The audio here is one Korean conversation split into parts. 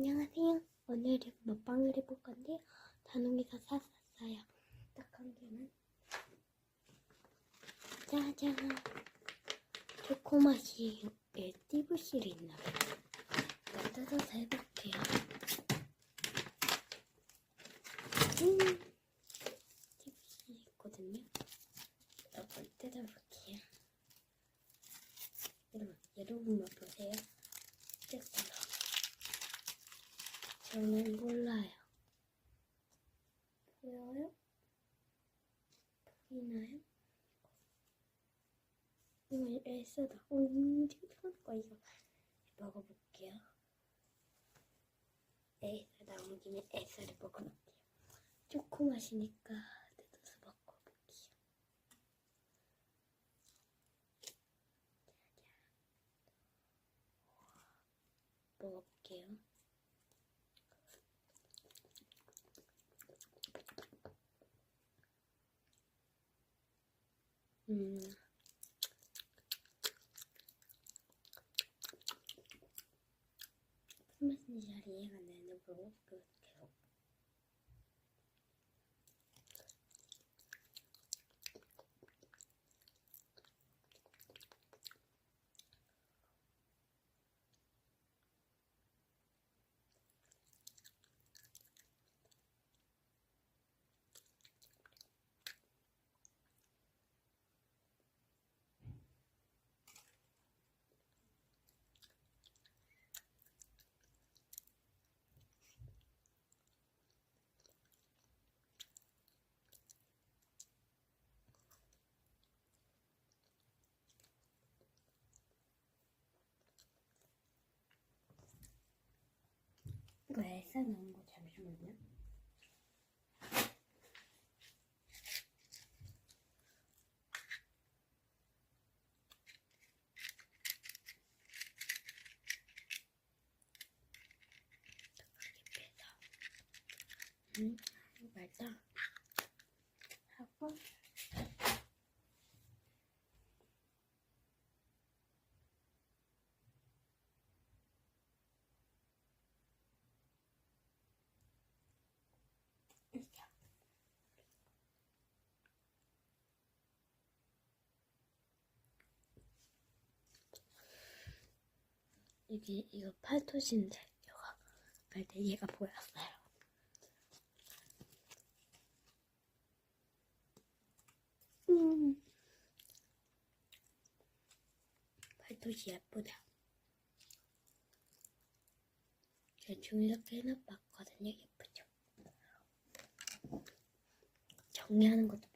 안녕하세요. 오늘은 먹방을 해볼 건데요. 단호기가 샀었어요. 딱한 개는 짜잔. 초코 맛이 띠부실이 있나 봐요. 자, 뜯어서 해볼게요. 음, 띠부실이 있거든요. 여러분 뜯어볼게요. 여러분, 여러분만 보세요. 뜯어서. 저는 몰라요. 보여요? 보이나요? 이거 애써다. 엄청 좋을 거 이거 먹어볼게요. 애써 나온 김에 애써를 먹어볼게요. 초코 맛이니까 뜯어서 먹어볼게요. 먹어볼게요. 음. 무슨 말인지 잘 이해가 안 되는데 먹 애써 넣은 거 잠시만요. 음, 일단 하고 이게 이거 팔토시인데 이거 갈때 얘가 보였어요. 음. 팔토시 예쁘다. 대충 이렇게 해놔봤거든요. 예쁘죠? 정리하는 것도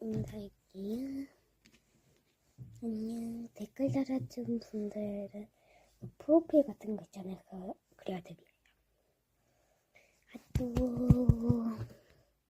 인사할게요. 안녕. 댓글 달아준 분들은 프로필 같은 거 있잖아요. 그거 그려드려요. 핫도